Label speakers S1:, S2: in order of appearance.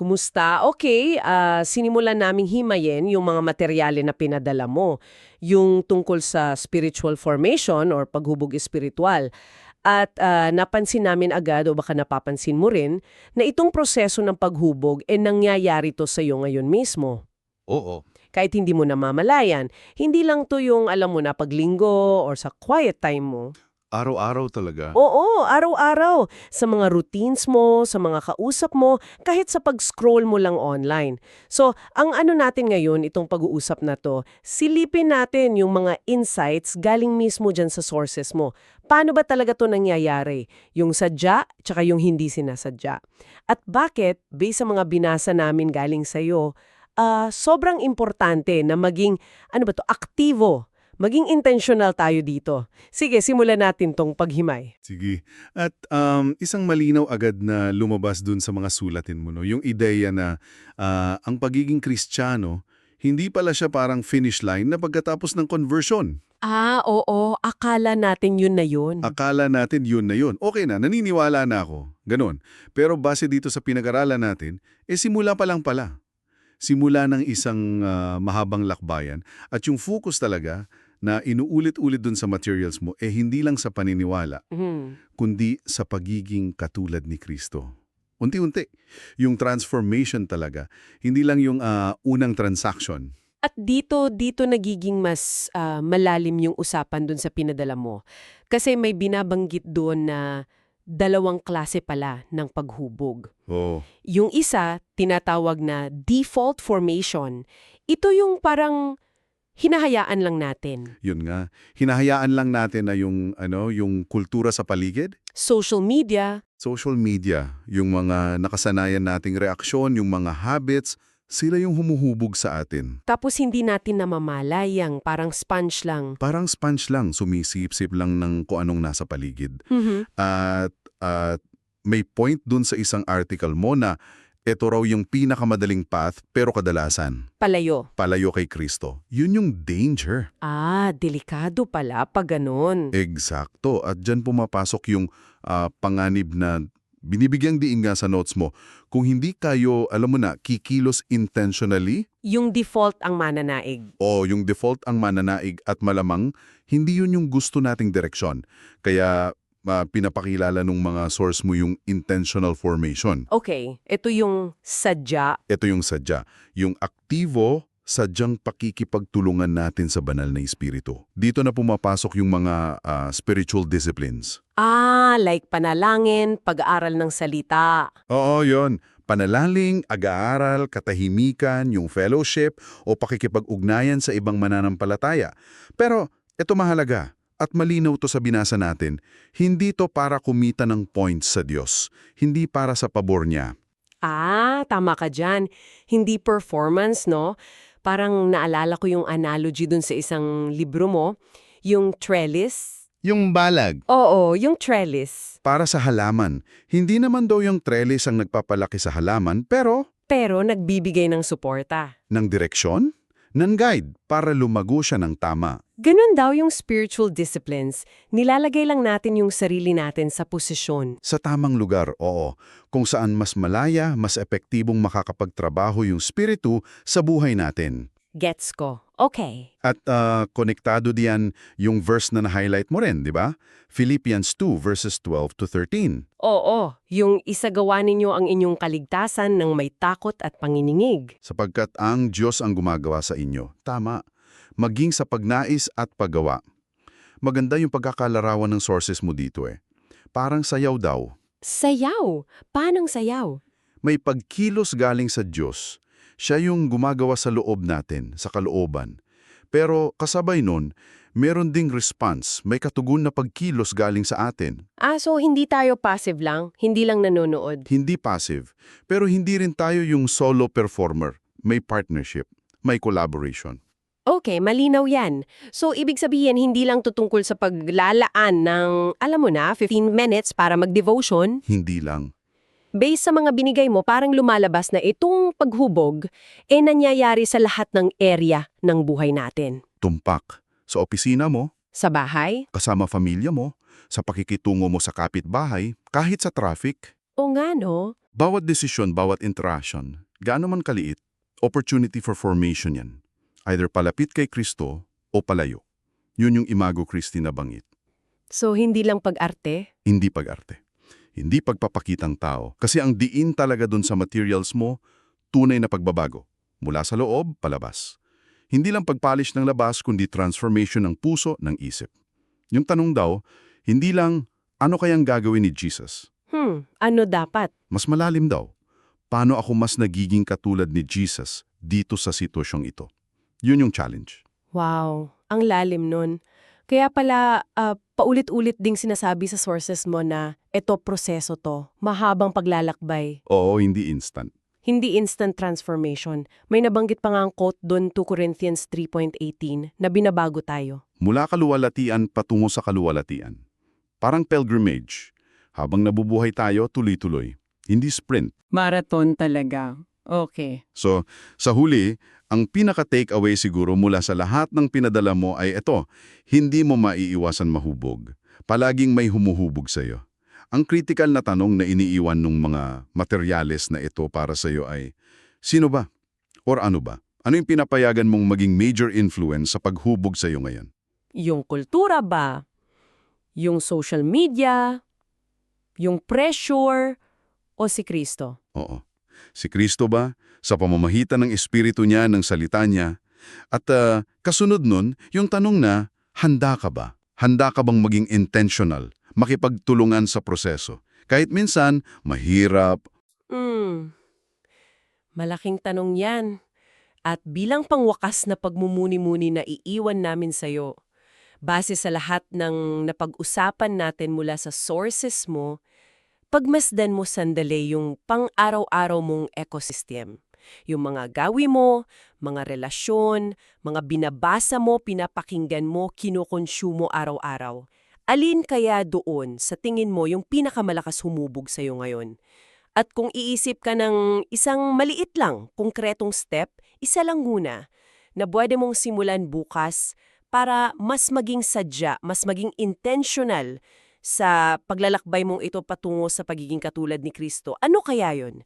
S1: Kumusta? Okay, ah, sinimulan naming himayin yung mga materyale na pinadala mo. Yung tungkol sa spiritual formation or paghubog espiritual. At ah, napansin namin agad o baka napapansin mo rin na itong proseso ng paghubog e nangyayari to sa iyo ngayon mismo.
S2: Oo.
S1: Kahit hindi mo namamalayan, hindi lang to yung alam mo na paglinggo or sa quiet time mo.
S2: Araw-araw talaga.
S1: Oo, araw-araw. Sa mga routines mo, sa mga kausap mo, kahit sa pag-scroll mo lang online. So, ang ano natin ngayon, itong pag-uusap na to, silipin natin yung mga insights galing mismo dyan sa sources mo. Paano ba talaga to nangyayari? Yung sadya, tsaka yung hindi sinasadya. At bakit, based sa mga binasa namin galing sa'yo, ah, sobrang importante na maging, ano ba to, aktibo. Maging intentional tayo dito. Sige, simulan natin tong paghimay.
S2: Sige. At um, isang malinaw agad na lumabas dun sa mga sulatin mo, no? yung ideya na ah, ang pagiging kristyano, hindi pala siya parang finish line na pagkatapos ng conversion.
S1: Ah, oo. Akala natin yun na yun.
S2: Akala natin yun na yun. Okay na, naniniwala na ako. Ganon. Pero base dito sa pinag-aralan natin, eh simula pa lang pala. Simula ng isang ah, mahabang lakbayan. At yung focus talaga na inuulit-ulit dun sa materials mo, eh hindi lang sa paniniwala,
S1: Mhm.
S2: kundi sa pagiging katulad ni Kristo. Unti-unti. Yung transformation talaga. Hindi lang yung ah, unang transaction.
S1: At dito, dito nagiging mas ah, malalim yung usapan dun sa pinadala mo. Kasi may binabanggit doon na dalawang klase pala ng paghubog.
S2: Oh.
S1: Yung isa, tinatawag na default formation. Ito yung parang hinahayaan lang natin.
S2: Yun nga. Hinahayaan lang natin na yung, ano, yung kultura sa paligid,
S1: Social media,
S2: social media, yung mga nakasanayan nating reaksyon, yung mga habits, sila yung humuhubog sa atin.
S1: tapos hindi natin namamalayang parang sponge lang.
S2: Parang sponge lang, sumisip-sip lang ng kung anong nasa paligid.
S1: Mhm.
S2: At, at may point dun sa isang article mo na ito raw yung pinakamadaling path pero kadalasan,
S1: Palayo.
S2: palayo kay Kristo. Yun yung danger.
S1: Ah, delikado pala pag ganun.
S2: Eksakto. At dyan pumapasok yung ah, panganib na binibigyang diin nga sa notes mo. Kung hindi kayo, alam mo na, kikilos intentionally
S1: Yung default ang mananaig.
S2: o yung default ang mananaig at malamang, hindi yun yung gusto nating direksyon. Kaya ah, pinapakilala nung mga source mo yung intentional formation.
S1: Okay, ito yung sadya.
S2: Ito yung sadya. Yung aktibo, sadyang pakikipagtulungan natin sa banal na espiritu. Dito na pumapasok yung mga ah, spiritual disciplines.
S1: Ah, like panalangin, pag-aaral ng salita.
S2: Oo, yon. Panalaling, aga-aral, katahimikan, yung fellowship o pakikipag-ugnayan sa ibang mananampalataya. Pero ito mahalaga at malinaw to sa binasa natin, hindi to para kumita ng points sa Diyos, hindi para sa pabor niya.
S1: Ah, tama ka dyan. Hindi performance, no? Parang naalala ko yung analogy dun sa isang libro mo, yung trellis.
S2: Yung balag.
S1: Oo, yung trellis.
S2: Para sa halaman, hindi naman daw yung trellis ang nagpapalaki sa halaman, pero
S1: Pero nagbibigay ng suporta.
S2: ng direksyon, ng guide para lumago siya ng tama.
S1: Ganun daw yung spiritual disciplines. Nilalagay lang natin yung sarili natin sa posisyon.
S2: Sa tamang lugar, oo. Kung saan mas malaya, mas epektibong makakapagtrabaho yung spiritu sa buhay natin.
S1: Gets ko. Okay.
S2: At ah, konektado diyan yung verse na na-highlight mo rin, di ba? Philippians 2 verses 12 to 13.
S1: Oo, yung isagawa ninyo ang inyong kaligtasan ng may takot at panginingig.
S2: Sapagkat ang Diyos ang gumagawa sa inyo. Tama. Maging sa pagnais at paggawa. Maganda yung pagkakalarawan ng sources mo dito eh. Parang sayaw daw.
S1: Sayaw! Paanong sayaw?
S2: May pagkilos galing sa Diyos. Siya yung gumagawa sa loob natin, sa kalooban. Pero kasabay nun, meron ding response, may katugon na pagkilos galing sa atin.
S1: Ah, so hindi tayo passive lang? Hindi lang nanonood?
S2: Hindi passive, pero hindi rin tayo yung solo performer. May partnership, may collaboration.
S1: Okay, malinaw yan. So, ibig sabihin, hindi lang tutungkol sa paglalaan ng, alam mo na, 15 minutes para mag-devotion.
S2: Hindi lang.
S1: Based sa mga binigay mo, parang lumalabas na itong paghubog, eh nangyayari sa lahat ng area ng buhay natin.
S2: Tumpak. Sa opisina mo,
S1: Sa bahay,
S2: kasama pamilya mo, sa pakikitungo mo sa kapitbahay, kahit sa traffic.
S1: o nga no,
S2: Bawat desisyon, bawat interaction, gaano man kaliit, opportunity for formation yan. Either palapit kay Kristo o palayo. Yun yung imago Christi na bangit.
S1: So, hindi lang pag-arte?
S2: Hindi pag-arte. Hindi pagpapakitang tao. Kasi ang diin talaga dun sa materials mo, tunay na pagbabago. Mula sa loob, palabas. Hindi lang pagpolish ng labas, kundi transformation ng puso, ng isip. Yung tanong daw, hindi lang, ano kayang gagawin ni Jesus?
S1: Hmm, ano dapat?
S2: Mas malalim daw. Paano ako mas nagiging katulad ni Jesus dito sa sitwasyong ito? Yun yung challenge.
S1: Wow, ang lalim nun. Kaya pala, ah, paulit-ulit ding sinasabi sa sources mo na eto proseso to, mahabang paglalakbay.
S2: Oo, hindi instant.
S1: Hindi instant transformation. May nabanggit pa nga ang quote doon 2 Corinthians 3.18 na binabago tayo.
S2: Mula kaluwalatian patungo sa kaluwalatian. Parang pilgrimage. Habang nabubuhay tayo, tuloy-tuloy. Hindi sprint.
S3: Marathon talaga. Okay.
S2: So, sa huli, ang pinaka-takeaway siguro mula sa lahat ng pinadala mo ay ito, hindi mo maiiwasan mahubog. Palaging may humuhubog sa'yo. Ang critical na tanong na iniiwan ng mga materyales na ito para sa'yo ay, sino ba? Or ano ba? Ano yung pinapayagan mong maging major influence sa paghubog sa'yo ngayon?
S1: Yung kultura ba? Yung social media? Yung pressure? O si Kristo?
S2: Oo. Si Kristo ba, sa pamamahitan ng Espiritu niya, ng salita niya, at ah, kasunod nun, yung tanong na, handa ka ba? Handa ka bang maging intentional, makipagtulungan sa proseso? Kahit minsan, mahirap,
S1: Hmm. Malaking tanong yan. At bilang pangwakas na pagmumuni-muni na iiwan namin sa'yo, base sa lahat ng napag-usapan natin mula sa sources mo, pagmasdan mo sandali yung pang-araw-araw mong ecosystem. Yung mga gawi mo, mga relasyon, mga binabasa mo, pinapakinggan mo, kinukonsumo araw-araw. Alin kaya doon sa tingin mo yung pinakamalakas humubog sa'yo ngayon? At kung iisip ka ng isang maliit lang, konkretong step, isa lang muna, na pwede mong simulan bukas para mas maging sadya, mas maging intentional sa paglalakbay mong ito patungo sa pagiging katulad ni Kristo. Ano kaya yon?